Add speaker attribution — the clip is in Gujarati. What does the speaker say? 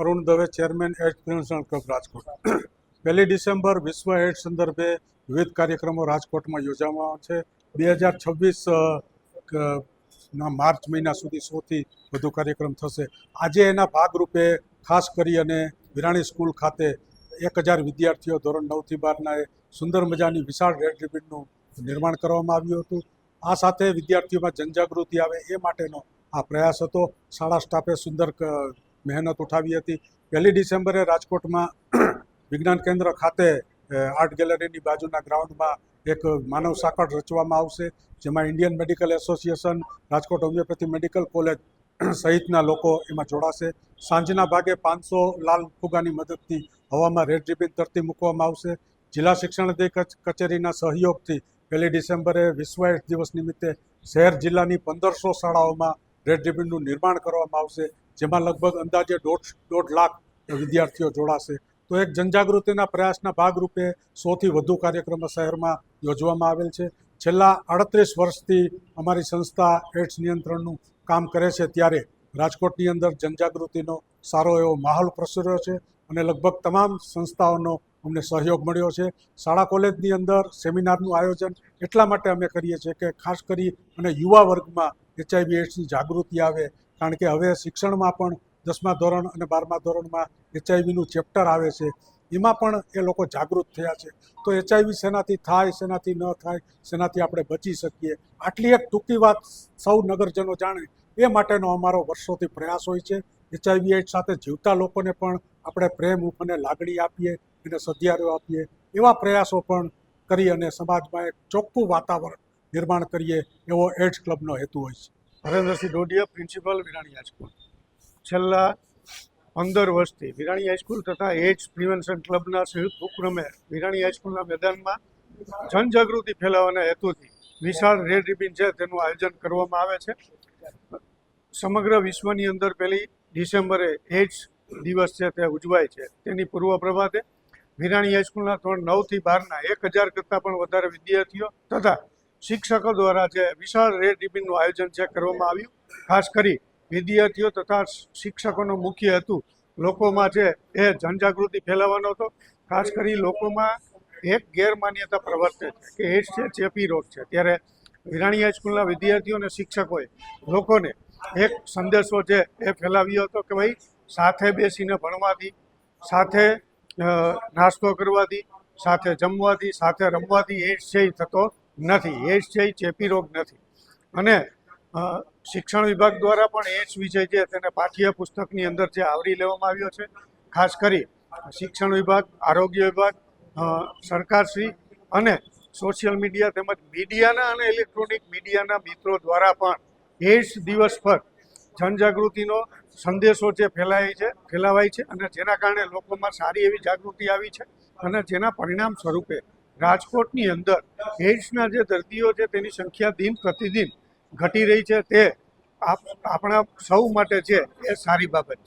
Speaker 1: Arun Dave chairman AIDS prevention club Rajkot. પહેલી ડિસેમ્બર વિશ્વ એડ્સ સંદર્ભે વિવિધ કાર્યક્રમો રાજકોટમાં યોજવામાં છે. બે હજાર છવ્વીસ ના માર્ચ મહિના સુધી સોથી વધુ કાર્યક્રમ થશે. આજે એના ભાગરૂપે ખાસ કરી અને વિરાણી સ્કૂલ ખાતે એક હજાર વિદ્યાર્થીઓ ધોરણ નવથી બારના સુંદર મજાની વિશાળ રેડ રિબિનનું નિર્માણ કરવામાં આવ્યું હતું. આ સાથે વિદ્યાર્થીઓમાં જનજાગૃતિ આવે એ માટેનો આ પ્રયાસ હતો. શાળા સ્ટાફે સુંદર મહેનત ઉઠાવી હતી. પહેલી ડિસેમ્બરે રાજકોટમાં વિજ્ઞાન કેન્દ્ર ખાતે આર્ટ ગેલેરીની બાજુના ગ્રાઉન્ડમાં એક માનવ સાંકળ રચવામાં આવશે, જેમાં Indian medical association, Rajkot homeopathy medical college સહિતના લોકો એમાં જોડાશે. સાંજના ભાગે પાંચસો લાલ ફુગાની મદદથી હવામાં રેડ રિબિન તરતી મૂકવામાં આવશે. જિલ્લા શિક્ષણ કચેરીના સહયોગથી પહેલી ડિસેમ્બરે વિશ્વ એડ્સ દિવસ નિમિત્તે શહેર જિલ્લાની પંદરસો શાળાઓમાં રેડ રિબિનનું નિર્માણ કરવામાં આવશે. જેમાં લગભગ અંદાજે દોઢ દોઢ લાખ વિદ્યાર્થીઓ જોડાશે. તો એક જનજાગૃતિના પ્રયાસના ભાગરૂપે સોથી વધુ કાર્યક્રમો શહેરમાં યોજવામાં આવેલ છે. છેલ્લા અડત્રીસ વર્ષથી અમારી સંસ્થા એડ્સ નિયંત્રણનું કામ કરે છે ત્યારે રાજકોટની અંદર જનજાગૃતિનો સારો એવો માહોલ પ્રસર્યો છે અને લગભગ તમામ સંસ્થાઓનો અમને સહયોગ મળ્યો છે. શાળા કોલેજની અંદર સેમિનારનું આયોજન એટલા માટે અમે કરીએ છીએ કે ખાસ કરી અને યુવા વર્ગમાં એચઆઈવી એડ્સની જાગૃતિ આવે કારણ કે હવે શિક્ષણમાં પણ દસમા ધોરણ અને બારમા ધોરણમાં એચઆઈવીનું ચેપ્ટર આવે છે. એમાં પણ એ લોકો જાગૃત થયા છે. તો એચઆઈવી શેનાથી થાય, શેનાથી ન થાય, શેનાથી આપણે બચી શકીએ? આટલી એક ટૂંકી વાત સૌ નગરજનો જાણે. એ માટેનો અમારો વર્ષોથી પ્રયાસ હોય છે. એચઆઈવી એડ્સ સાથે જીવતા લોકોને પણ આપણે પ્રેમ અને લાગણી આપીએ એને સધિયારો આપીએ. એવા પ્રયાસો પણ કરી અને સમાજમાં એક ચોખ્ખું વાતાવરણ નિર્માણ કરીએ એવો એડ્સ ક્લબનો હેતુ હોય છે.
Speaker 2: Harendrasinh Dodiya principal Virani high school છેલ્લા પંદર વર્ષથી વિરાણી હાઈસ્કૂલ તથા એજ પ્રિવેન્શન ક્લબના સંયુક્ત ઉપક્રમે વિરાણી હાઈસ્કૂલના મેદાનમાં જનજાગૃતિ ફેલાવવાના હેતુથી વિશાળ રેડ રિબિન છે તેનું આયોજન કરવામાં આવે છે. સમગ્ર વિશ્વની અંદર પહેલી ડિસેમ્બરે એજ દિવસ છે તે ઉજવાય છે. તેની પૂર્વ પ્રભાતે વિરાણી હાઈસ્કૂલના ધોરણ નવથી બારના એક હજાર કરતાં પણ વધારે વિદ્યાર્થીઓ તથા શિક્ષકો દ્વારા જે વિશાળ રેડ રિબિનનું આયોજન છે કરવામાં આવ્યું, ખાસ કરી વિદ્યાર્થીઓ તથા શિક્ષકોનું મુખ્ય હેતુ લોકોમાં છે એ જનજાગૃતિ ફેલાવવાનો હતો. ખાસ કરી લોકોમાં એક ગેરમાન્યતા પ્રવર્તે છે કે એડ્સ છે ચેપી રોગ છે. ત્યારે વિરાણી હાઈસ્કૂલના વિદ્યાર્થીઓ અને શિક્ષકોએ લોકોને એક સંદેશો છે એ ફેલાવ્યો હતો કે ભાઈ, સાથે બેસીને ભણવાથી સાથે નાસ્તો કરવાથી સાથે જમવાથી સાથે રમવાથી એડ્સ છે થતો નથી એડ્સ છે, એ ચેપી રોગ નથી. અને શિક્ષણ વિભાગ દ્વારા પણ એડ્સ વિષય છે, તેને પાઠ્ય પુસ્તકની અંદર જે આવરી લેવામાં આવ્યો છે. ખાસ કરી શિક્ષણ વિભાગ, આરોગ્ય વિભાગ સરકારશ્રી અને સોશિયલ મીડિયા તેમજ મીડિયાના અને ઇલેક્ટ્રોનિક મીડિયાના મિત્રો દ્વારા પણ એડ્સ દિવસ પર જનજાગૃતિનો સંદેશો જે ફેલાય છે, ફેલાવાય છે અને જેના કારણે લોકોમાં સારી એવી જાગૃતિ આવી છે અને જેના પરિણામ સ્વરૂપે રાજકોટની અંદર એઇડ્સના જે દર્દીઓ છે તેની સંખ્યા દિન પ્રતિદિન ઘટી રહી છે, તે આપ આપણા સૌ માટે છે, એ સારી બાબત છે.